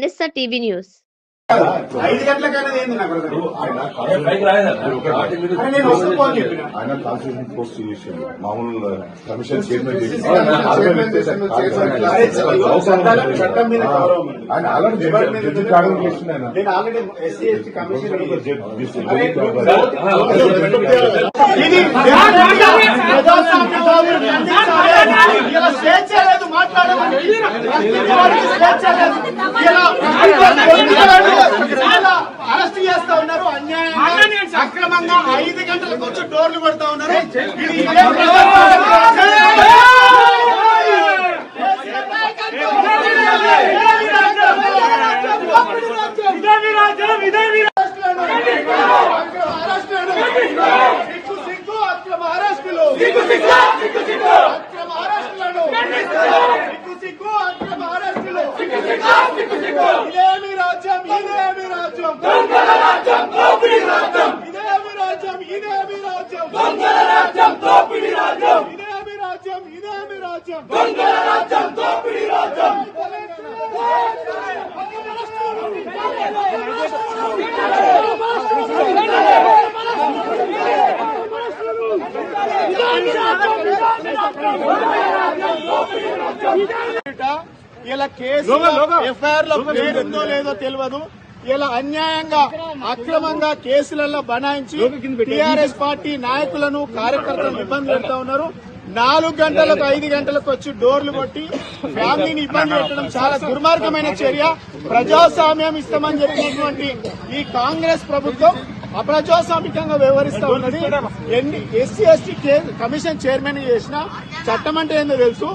వరుస TV news ఐదు గంటలకు అనేది ఏంది నాకు అర్థం కాదు. ఆయన పైకి రాలేదన్న. పార్టీ మీద అరే నేను వస్తున్నా అని చెప్పిన ఆయన కాన్స్టిట్యూషన్ పోస్ట్ చేసిండు మామూలు కమిషన్ చైర్మన్ చేసి అరే చట్టాలకు చట్టం మీద గౌరవం ఉంది. ఆయన ఆల్రెడీ ఎవరి మీద జడ్జి కాడం చేసిండు ఆయన నేను already S C S T commission judge అరే, ఆ, ఓకే. ఇది ప్రజాస్వామ్యవాదులు ఖండించాలి. ఇలా స్వేచ్ఛ లేదు మాట్లాడమని వాడికి స్వేచ్ఛ లేదు ఇలా ఇలా అరెస్ట్ చేస్తా ఉన్నారు అన్యాయంగా అక్రమంగా ఐదు గంటలకు వచ్చి డోర్లు కొడతా ఉన్నారు ఇది ఇదే సిగ్గు సిగ్గు అక్రమ అరెస్టులు సిగ్గు సిగ్గు అక్రమ అరెస్టులను సిగ్గు సిగ్గు అక్రమ అరెస్టులు ఇదేమి రాజ్యం ఇదేమి రాజ్యం ఇదేమి రాజ్యం ఇదేమి రాజ్యం ఇదేమి రాజ్యం ఇదేమి రాజ్యం ఇలా కేసు ఎఫ్ఐఆర్లో పేరుందో లేదో తెలియదు ఇలా అన్యాయంగా అక్రమంగా కేసులలో బనాయించి టీఆర్ఎస్ పార్టీ నాయకులను కార్యకర్తలను ఇబ్బంది పెడతా ఉన్నారు. నాలుగు గంటలకు ఐదు గంటలకు వచ్చి డోర్లు కొట్టి ఫ్యామిలీని ఇబ్బంది పెట్టడం చాలా దుర్మార్గమైన చర్య. ప్రజాస్వామ్యం ఇస్తామని చెప్పినటువంటి ఈ కాంగ్రెస్ ప్రభుత్వం అప్రజాస్వామికంగా వ్యవహరిస్తా ఉన్నది. ఎన్ని ఎస్సీ ఎస్టీ కమిషన్ చైర్మన్ చేసిన చట్టం అంటే ఏందో తెలుసు.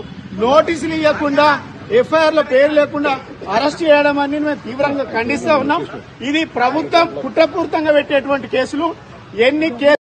నోటీసులు ఇవ్వకుండా ఎఫ్ఐఆర్లో పేరు లేకుండా అరెస్ట్ చేయడం అని మేము తీవ్రంగా ఖండిస్తా ఉన్నాం. ఇది ప్రభుత్వం కుట్రపూర్తంగా పెట్టేటువంటి కేసులు. ఎన్ని కేసులు